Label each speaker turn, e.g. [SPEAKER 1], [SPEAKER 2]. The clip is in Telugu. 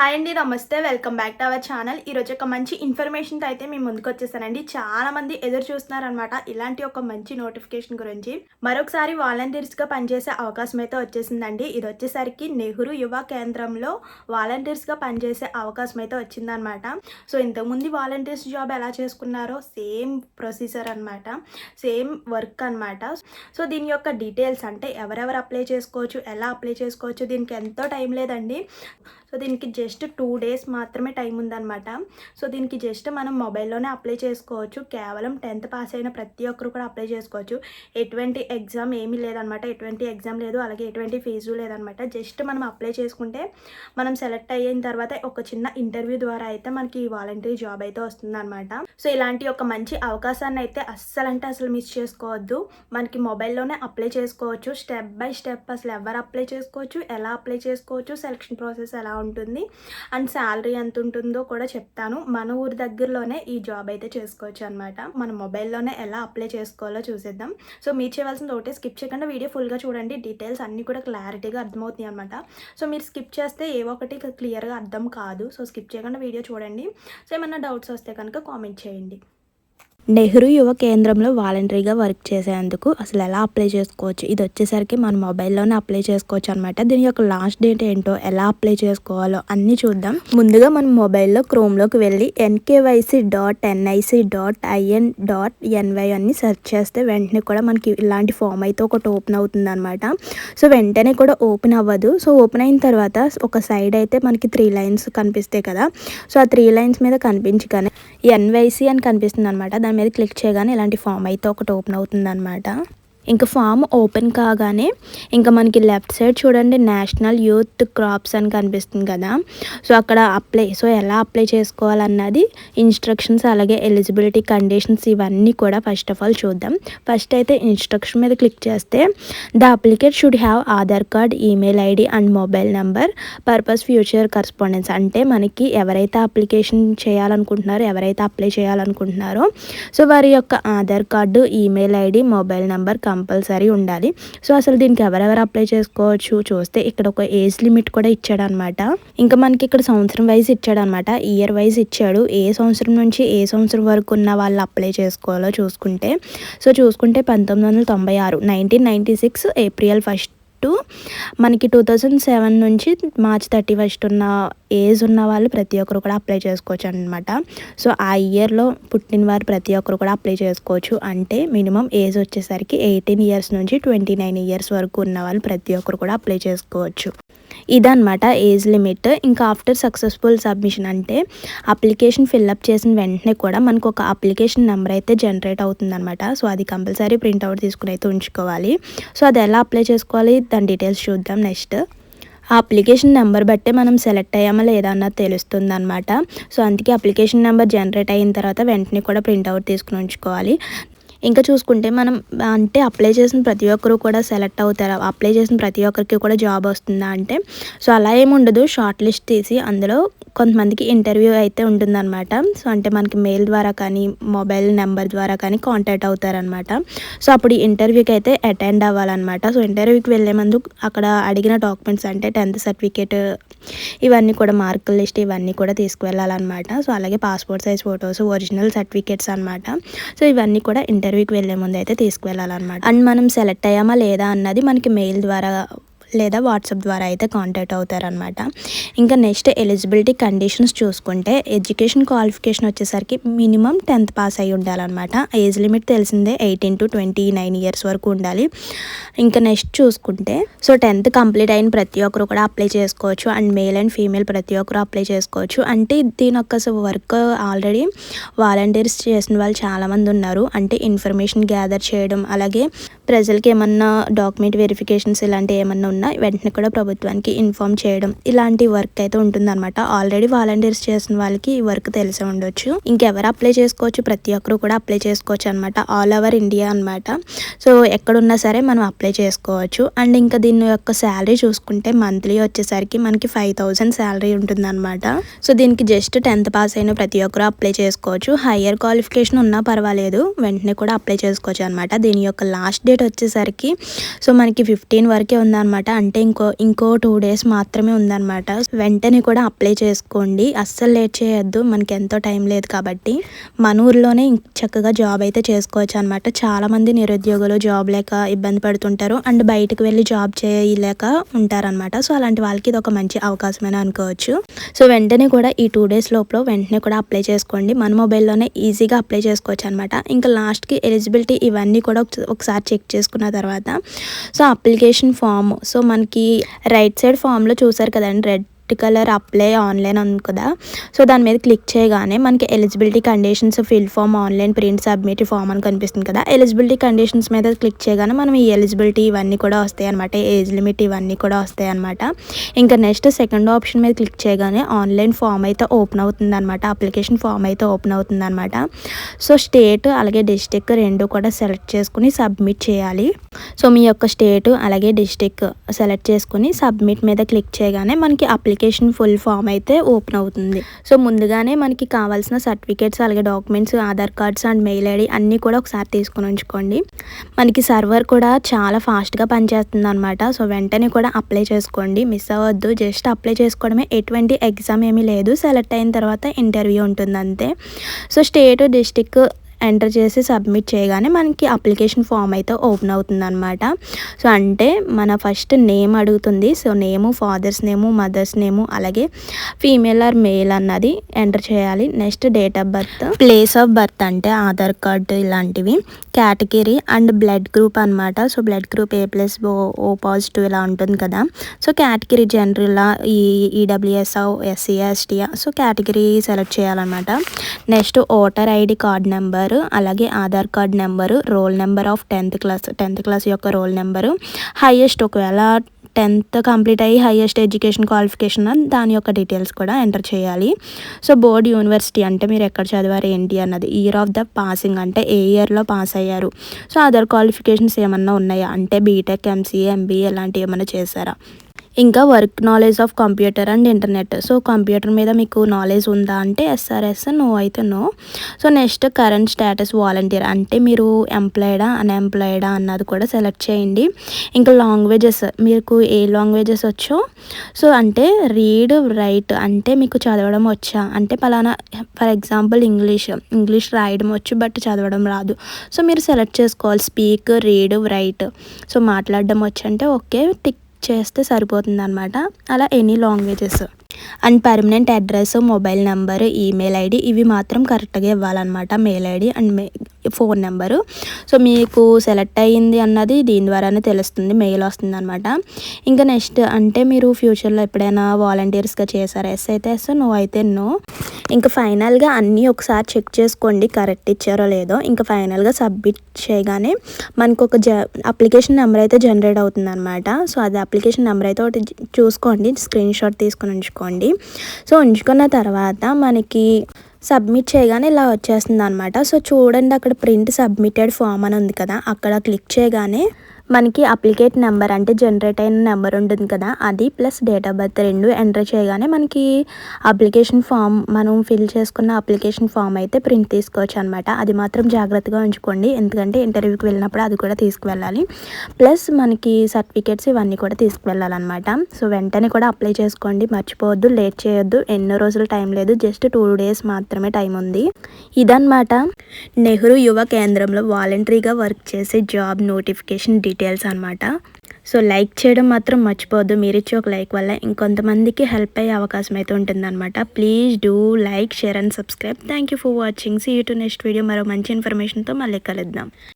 [SPEAKER 1] హాయ్ అండి నమస్తే. Welcome back to our channel ఈరోజు ఒక మంచి ఇన్ఫర్మేషన్తో అయితే మేము ముందుకు వచ్చేసానండి. చాలామంది ఎదురు చూస్తున్నారనమాట ఇలాంటి ఒక మంచి నోటిఫికేషన్ గురించి. మరొకసారి వాలంటీర్స్గా పనిచేసే అవకాశం అయితే వచ్చేసిందండి. ఇది వచ్చేసరికి నెహ్రూ యువ కేంద్రంలో వాలంటీర్స్గా పనిచేసే అవకాశం అయితే వచ్చిందనమాట సో ఇంతకుముందు వాలంటీర్స్ జాబ్ ఎలా చేసుకున్నారో సేమ్ ప్రొసీజర్ అనమాట సేమ్ వర్క్ అనమాట సో దీని యొక్క డీటెయిల్స్ అంటే ఎవరెవరు అప్లై చేసుకోవచ్చు ఎలా అప్లై చేసుకోవచ్చు దీనికి ఎంతో టైం లేదండి. సో దీనికి జస్ట్ టూ డేస్ మాత్రమే టైం ఉందన్నమాట. సో దీనికి జస్ట్ మనం మొబైల్లోనే అప్లై చేసుకోవచ్చు. కేవలం టెన్త్ పాస్ అయిన ప్రతి ఒక్కరు కూడా అప్లై చేసుకోవచ్చు. ఎటువంటి ఎగ్జామ్ ఏమీ లేదనమాట ఎటువంటి ఎగ్జామ్ లేదు అలాగే ఎటువంటి ఫీజు లేదనమాట జస్ట్ మనం అప్లై చేసుకుంటే మనం సెలెక్ట్ అయిన తర్వాత ఒక చిన్న ఇంటర్వ్యూ ద్వారా అయితే మనకి వాలంటీర్ జాబ్ అయితే వస్తుందన్నమాట. సో ఇలాంటి ఒక మంచి అవకాశాన్ని అయితే అస్సలు అంటే అసలు మిస్ చేసుకోవద్దు. మనకి మొబైల్లోనే అప్లై చేసుకోవచ్చు. స్టెప్ బై స్టెప్ అసలు ఎవరు అప్లై చేసుకోవచ్చు? ఎలా అప్లై చేసుకోవచ్చు? సెలక్షన్ ప్రాసెస్ ఎలా ఉంటుంది అండ్ శాలరీ ఎంత ఉంటుందో కూడా చెప్తాను. మన ఊరి దగ్గరలోనే ఈ జాబ్ అయితే చేసుకోవచ్చు అనమాట మన మొబైల్లోనే ఎలా అప్లై చేసుకోవాలో చూసేద్దాం. సో మీరు చేయవలసింది ఒకటే స్కిప్ చేయకుండా వీడియో ఫుల్గా చూడండి. డీటెయిల్స్ అన్నీ కూడా క్లారిటీగా అర్థమవుతాయి అనమాట సో మీరు స్కిప్ చేస్తే ఏ ఒకటి క్లియర్గా అర్థం కాదు. సో స్కిప్ చేయకుండా వీడియో చూడండి. సో ఏమైనా డౌట్స్ వస్తే కనుక కామెంట్ చేయండి. నెహ్రూ యువ కేంద్రంలో వాలంటరీగా వర్క్ చేసేందుకు అసలు ఎలా అప్లై చేసుకోవచ్చు? ఇది వచ్చేసరికి మన మొబైల్లోనే అప్లై చేసుకోవచ్చు అనమాట దీని యొక్క లాస్ట్ డేట్ ఏంటో ఎలా అప్లై చేసుకోవాలో అన్నీ చూద్దాం. ముందుగా మన మొబైల్లో క్రోమ్లోకి వెళ్ళి NKYC dot NIC dot IN dot NY అని సెర్చ్ చేస్తే వెంటనే కూడా మనకి ఇలాంటి ఫామ్ అయితే ఒకటి ఓపెన్ అవుతుంది అనమాట సో వెంటనే కూడా ఓపెన్ అవ్వదు. సో ఓపెన్ అయిన తర్వాత ఒక సైడ్ అయితే మనకి త్రీ లైన్స్ కనిపిస్తాయి కదా. సో ఆ త్రీ లైన్స్ మీద కనిపించగానే ఎన్వైసి అని కనిపిస్తుంది అనమాట దాని మీద క్లిక్ చేయగానే ఇలాంటి ఫామ్ అయితే ఒకటి ఓపెన్ అవుతుంది అనమాట ఇంకా ఫామ్ ఓపెన్ కాగానే ఇంకా మనకి లెఫ్ట్ సైడ్ చూడండి నేషనల్ యూత్ క్రాప్స్ అని కనిపిస్తుంది కదా. సో అక్కడ అప్లై సో ఎలా అప్లై చేసుకోవాలన్నది ఇన్స్ట్రక్షన్స్ అలాగే ఎలిజిబిలిటీ కండిషన్స్ ఇవన్నీ కూడా ఫస్ట్ ఆఫ్ ఆల్ చూద్దాం. ఫస్ట్ అయితే ఇన్స్ట్రక్షన్ మీద క్లిక్ చేస్తే the applicant should have Aadhaar card email ID and mobile number purpose future correspondence. అంటే మనకి ఎవరైతే అప్లికేషన్ చేయాలనుకుంటున్నారో ఎవరైతే అప్లై చేయాలనుకుంటున్నారో సో వారి యొక్క Aadhaar card email ID mobile number compulsory ఉండాలి. సో అసలు దీనికి ఎవరెవరు అప్లై చేసుకోవచ్చు? చూస్తే ఇక్కడ ఒక ఏజ్ లిమిట్ కూడా ఇచ్చాడనమాట. ఇంకా మనకి ఇక్కడ సంవత్సరం వైజ్ ఇచ్చాడనమాట. ఇయర్ వైజ్ ఇచ్చాడు. ఏ సంవత్సరం నుంచి ఏ సంవత్సరం వరకు ఉన్న వాళ్ళు అప్లై చేసుకోవాలో చూసుకుంటే. సో చూసుకుంటే పంతొమ్మిది వందల తొంభై ఆరు nineteen ninety six April first మనకి టూ థౌజండ్ సెవెన్ నుంచి మార్చ్ థర్టీ ఫస్ట్ ఉన్న ఏజ్ ఉన్న వాళ్ళు ప్రతి ఒక్కరు కూడా అప్లై చేసుకోవచ్చు అనమాట సో ఆ ఇయర్లో పుట్టిన వారు ప్రతి ఒక్కరు కూడా అప్లై చేసుకోవచ్చు. అంటే మినిమం ఏజ్ వచ్చేసరికి ఎయిటీన్ ఇయర్స్ నుంచి ట్వంటీ నైన్ ఇయర్స్ వరకు ఉన్న వాళ్ళు ప్రతి ఒక్కరు కూడా అప్లై చేసుకోవచ్చు. ఇదనమాట ఏజ్ లిమిట్. ఇంకా ఆఫ్టర్ సక్సెస్ఫుల్ సబ్మిషన్ అంటే అప్లికేషన్ ఫిల్అప్ చేసిన వెంటనే కూడా మనకు ఒక అప్లికేషన్ నెంబర్ అయితే జనరేట్ అవుతుందనమాట సో అది కంపల్సరీ ప్రింట్అవుట్ తీసుకుని అయితే ఉంచుకోవాలి. సో అది ఎలా అప్లై చేసుకోవాలి? దాని డీటెయిల్స్ చూద్దాం నెక్స్ట్. ఆ అప్లికేషన్ నెంబర్ బట్టే మనం సెలెక్ట్ అయ్యామా లేదా అన్నది తెలుస్తుంది అనమాట సో అందుకే అప్లికేషన్ నెంబర్ జనరేట్ అయిన తర్వాత వెంటనే కూడా ప్రింట్అవుట్ తీసుకుని ఉంచుకోవాలి. ఇంకా చూసుకుంటే మనం అంటే అప్లై చేసిన ప్రతి ఒక్కరు కూడా సెలెక్ట్ అవుతారు. అప్లై చేసిన ప్రతి ఒక్కరికి కూడా జాబ్ వస్తుందా అంటే సో అలా ఏమి ఉండదు. షార్ట్ లిస్ట్ తీసి అందులో కొంతమందికి ఇంటర్వ్యూ అయితే ఉంటుందన్నమాట. సో అంటే మనకి మెయిల్ ద్వారా కానీ మొబైల్ నెంబర్ ద్వారా కానీ కాంటాక్ట్ అవుతారనమాట సో అప్పుడు ఈ ఇంటర్వ్యూకి అయితే అటెండ్ అవ్వాలన్నమాట. సో ఇంటర్వ్యూకి వెళ్ళే ముందు అక్కడ అడిగిన డాక్యుమెంట్స్ అంటే టెన్త్ సర్టిఫికేట్ ఇవన్నీ కూడా మార్కుల లిస్ట్ ఇవన్నీ కూడా తీసుకువెళ్ళాలన్నమాట. సో అలాగే passport size photos original certificates అనమాట సో ఇవన్నీ కూడా ఇంటర్వ్యూకి వెళ్ళే ముందు అయితే తీసుకువెళ్ళాలన్నమాట. అండ్ మనం సెలెక్ట్ అయ్యామా లేదా అన్నది మనకి మెయిల్ ద్వారా లేదా వాట్సాప్ ద్వారా అయితే కాంటాక్ట్ అవుతారనమాట ఇంకా నెక్స్ట్ ఎలిజిబిలిటీ కండిషన్స్ చూసుకుంటే ఎడ్యుకేషన్ క్వాలిఫికేషన్ వచ్చేసరికి మినిమం టెన్త్ పాస్ అయి ఉండాలన్నమాట. ఏజ్ లిమిట్ తెలిసిందే eighteen to twenty nine years వరకు ఉండాలి. ఇంకా నెక్స్ట్ చూసుకుంటే సో టెన్త్ కంప్లీట్ అయిన ప్రతి ఒక్కరు కూడా అప్లై చేసుకోవచ్చు. అండ్ మేల్ అండ్ ఫీమేల్ ప్రతి ఒక్కరు అప్లై చేసుకోవచ్చు. అంటే దీని యొక్క వర్క్ ఆల్రెడీ వాలంటీర్స్ చేసిన వాళ్ళు చాలామంది ఉన్నారు. అంటే ఇన్ఫర్మేషన్ గ్యాదర్ చేయడం అలాగే ప్రజలకి ఏమన్నా డాక్యుమెంట్ వెరిఫికేషన్స్ ఇలాంటివి ఏమన్నా ఉన్నా వెంటనే కూడా ప్రభుత్వానికి ఇన్ఫామ్ చేయడం ఇలాంటి వర్క్ అయితే ఉంటుందన్నమాట. ఆల్రెడీ వాలంటీర్స్ చేసిన వాళ్ళకి ఈ వర్క్ తెలిసి ఉండొచ్చు. ఇంకెవరు అప్లై చేసుకోవచ్చు? ప్రతి ఒక్కరు కూడా అప్లై చేసుకోవచ్చు అనమాట ఆల్ ఓవర్ ఇండియా అనమాట సో ఎక్కడున్నా సరే మనం అప్లై చేసుకోవచ్చు. అండ్ ఇంకా దీని యొక్క శాలరీ చూసుకుంటే మంత్లీ వచ్చేసరికి మనకి ఫైవ్ థౌసండ్ శాలరీ ఉంటుందన్నమాట. సో దీనికి జస్ట్ టెన్త్ పాస్ అయిన ప్రతి ఒక్కరు అప్లై చేసుకోవచ్చు. హయ్యర్ క్వాలిఫికేషన్ ఉన్నా పర్వాలేదు. వెంటనే కూడా అప్లై చేసుకోవచ్చు అనమాట దీని యొక్క లాస్ట్ డేట్ వచ్చేసరికి సో మనకి ఫిఫ్టీన్ వరకే ఉందన్నమాట. అంటే ఇంకో ఇంకో టూ డేస్ మాత్రమే ఉందన్నమాట వెంటనే కూడా అప్లై చేసుకోండి. అస్సలు లేట్ చేయొద్దు. మనకి ఎంతో టైం లేదు కాబట్టి. మన ఊర్లోనే ఇం- చక్కగా జాబ్ అయితే చేసుకోవచ్చు అనమాట. చాలామంది నిరుద్యోగులు జాబ్ లేక ఇబ్బంది పడుతుంటారు. అండ్ బయటకు వెళ్ళి జాబ్ చేయలేక ఉంటారనమాట. సో అలాంటి వాళ్ళకి ఇది ఒక మంచి అవకాశమైన అనుకోవచ్చు. సో వెంటనే కూడా ఈ టూ డేస్ లోపల వెంటనే కూడా అప్లై చేసుకోండి. మన మొబైల్లోనే ఈజీగా అప్లై చేసుకోవచ్చు అనమాట. ఇంకా లాస్ట్కి ఎలిజిబిలిటీ ఇవన్నీ కూడా ఒకసారి చెక్ చేసుకున్న తర్వాత. సో అప్లికేషన్ ఫామ్ సో మనకి రైట్ సైడ్ ఫామ్లో చూసారు కదండి రెడ్ కలర్ అప్లై ఆన్లైన్ ఉంది కదా. సో దాని మీద క్లిక్ చేయగానే మనకి eligibility conditions fill form online print submit form అని కనిపిస్తుంది కదా. ఎలిజిబిలిటీ కండిషన్స్ మీద క్లిక్ చేయగానే మనం ఈ ఎలిజిబిలిటీ ఇవన్నీ కూడా వస్తాయి అనమాట ఏజ్ లిమిట్ ఇవన్నీ కూడా వస్తాయి అనమాట ఇంకా నెక్స్ట్ సెకండ్ ఆప్షన్ మీద క్లిక్ చేయగానే ఆన్లైన్ ఫామ్ అయితే ఓపెన్ అవుతుంది అనమాట అప్లికేషన్ ఫామ్ అయితే ఓపెన్ అవుతుంది అనమాట సో స్టేట్ అలాగే డిస్టిక్ రెండు కూడా సెలెక్ట్ చేసుకుని సబ్మిట్ చేయాలి. సో మీ యొక్క స్టేట్ అలాగే డిస్టిక్ సెలెక్ట్ చేసుకుని సబ్మిట్ మీద క్లిక్ చేయగానే మనకి అప్లికేషన్ ఫుల్ ఫామ్ అయితే ఓపెన్ అవుతుంది. సో ముందుగానే మనకి కావాల్సిన సర్టిఫికేట్స్ అలాగే documents Aadhaar cards and mail ID అన్నీ కూడా ఒకసారి తీసుకుని ఉంచుకోండి. మనకి సర్వర్ కూడా చాలా ఫాస్ట్గా పనిచేస్తుంది అనమాట సో వెంటనే కూడా అప్లై చేసుకోండి. మిస్ అవ్వద్దు. జస్ట్ అప్లై చేసుకోవడమే. ఎటువంటి ఎగ్జామ్ ఏమీ లేదు. సెలెక్ట్ అయిన తర్వాత ఇంటర్వ్యూ ఉంటుంది అంతే సో స్టేట్ డిస్టిక్ ఎంటర్ చేసి సబ్మిట్ చేయగానే మనకి అప్లికేషన్ ఫామ్ అయితే ఓపెన్ అవుతుంది అనమాట సో అంటే మన ఫస్ట్ నేమ్ అడుగుతుంది. So name father's name mother's name అలాగే ఫీమేల్ ఆర్ మేల్ అన్నది ఎంటర్ చేయాలి. Next date of birth place of birth అంటే ఆధార్ కార్డు ఇలాంటివి కేటగిరీ అండ్ బ్లడ్ గ్రూప్ అనమాట so blood group A plus O O positive ఇలా ఉంటుంది కదా. సో కేటగిరీ జనరల్ ఈ ఈడబ్ల్యూఎస్ ఎస్సీ ఎస్టీఆ సో కేటగిరీ సెలెక్ట్ చేయాలన్నమాట. Next voter ID card number అలాగే Aadhaar card number roll number of tenth class tenth class యొక్క రోల్ నెంబరు. హైయెస్ట్ ఒకవేళ టెన్త్ కంప్లీట్ అయ్యి హైయెస్ట్ ఎడ్యుకేషన్ క్వాలిఫికేషన్ దాని యొక్క డీటెయిల్స్ కూడా ఎంటర్ చేయాలి. సో బోర్డ్ యూనివర్సిటీ అంటే మీరు ఎక్కడ చదివారు ఏంటి అన్నది. ఇయర్ ఆఫ్ ద పాసింగ్ అంటే ఏ ఇయర్లో పాస్ అయ్యారు? సో అదర్ క్వాలిఫికేషన్స్ ఏమన్నా ఉన్నాయా? అంటే బీటెక్ ఎంసీఏ ఎంబీఏ ఇలాంటివి ఏమైనా చేశారా? ఇంకా work knowledge of computer and internet so computer మీద మీకు నాలెడ్జ్ ఉందా అంటే ఎస్ఆర్ఎస్ నో అయితే no so next current status volunteer అంటే మీరు ఎంప్లాయిడా అన్ఎంప్లాయిడా అన్నది కూడా సెలెక్ట్ చేయండి. ఇంకా లాంగ్వేజెస్ మీకు ఏ లాంగ్వేజెస్ వచ్చో సో అంటే రీడ్ రైట్ అంటే మీకు చదవడం వచ్చా? అంటే పలానా ఫర్ ఎగ్జాంపుల్ ఇంగ్లీష్ ఇంగ్లీష్ రాయడం వచ్చు బట్ చదవడం రాదు. సో మీరు సెలెక్ట్ చేసుకోవాలి స్పీక్ రీడ్ రైట్ సో మాట్లాడడం వచ్చు అంటే ఓకే టిక్ చేస్తే సరిపోతుంది అనమాట అలా any languages. And permanent address mobile number email ID ఇవి మాత్రం కరెక్ట్గా ఇవ్వాలన్నమాట. మెయిల్ ఐడి అండ్ మే ఫోన్ నెంబరు. సో మీకు సెలెక్ట్ అయ్యింది అన్నది దీని ద్వారానే తెలుస్తుంది మెయిల్ వస్తుంది అనమాట ఇంకా నెక్స్ట్ అంటే మీరు ఫ్యూచర్లో ఎప్పుడైనా వాలంటీర్స్గా చేశారా? ఎస్ అయితే ఎస్ నో అయితే నో. ఇంకా ఫైనల్గా అన్నీ ఒకసారి చెక్ చేసుకోండి కరెక్ట్ ఇచ్చారో లేదో. ఇంకా ఫైనల్గా సబ్మిట్ చేయగానే మనకు ఒక జ అప్లికేషన్ నెంబర్ అయితే జనరేట్ అవుతుంది అనమాట సో అది అప్లికేషన్ నెంబర్ అయితే ఒకటి చూసుకోండి స్క్రీన్ షాట్ తీసుకొని ఉంచుకోండి. సో ఉంచుకున్న తర్వాత మనకి సబ్మిట్ చేయగానే ఇలా వచ్చేస్తుంది అనమాట సో చూడండి అక్కడ ప్రింట్ సబ్మిటెడ్ ఫామ్ అని ఉంది కదా అక్కడ క్లిక్ చేయగానే మనకి అప్లికేట్ నెంబర్ అంటే జనరేట్ అయిన నెంబర్ ఉంటుంది కదా అది ప్లస్ డేట్ ఆఫ్ బర్త్ రెండు ఎంటర్ చేయగానే మనకి అప్లికేషన్ ఫామ్ మనం ఫిల్ చేసుకున్న అప్లికేషన్ ఫామ్ అయితే ప్రింట్ తీసుకోవచ్చు అనమాట అది మాత్రం జాగ్రత్తగా ఉంచుకోండి. ఎందుకంటే ఇంటర్వ్యూకి వెళ్ళినప్పుడు అది కూడా తీసుకువెళ్ళాలి. ప్లస్ మనకి సర్టిఫికేట్స్ ఇవన్నీ కూడా తీసుకువెళ్ళాలన్నమాట. సో వెంటనే కూడా అప్లై చేసుకోండి. మర్చిపోవద్దు లేట్ చేయొద్దు. ఎన్నో రోజులు టైం లేదు. జస్ట్ టూ డేస్ మాత్రమే టైం ఉంది. ఇదన్నమాట. నెహ్రూ యువ కేంద్రంలో వాలంటరీగా వర్క్ చేసే జాబ్ నోటిఫికేషన్ డీటెయిల్స్. అనమాట సో లైక్ చేయడం మాత్రం మర్చిపోవద్దు. మీరు ఇచ్చే ఒక లైక్ వల్ల ఇంకొంతమందికి హెల్ప్ అయ్యే అవకాశం అయితే ఉంటుందన్నమాట. Please do like share and subscribe thank you for watching see you to next video మరో మంచి ఇన్ఫర్మేషన్తో మళ్ళీ కలుద్దాం.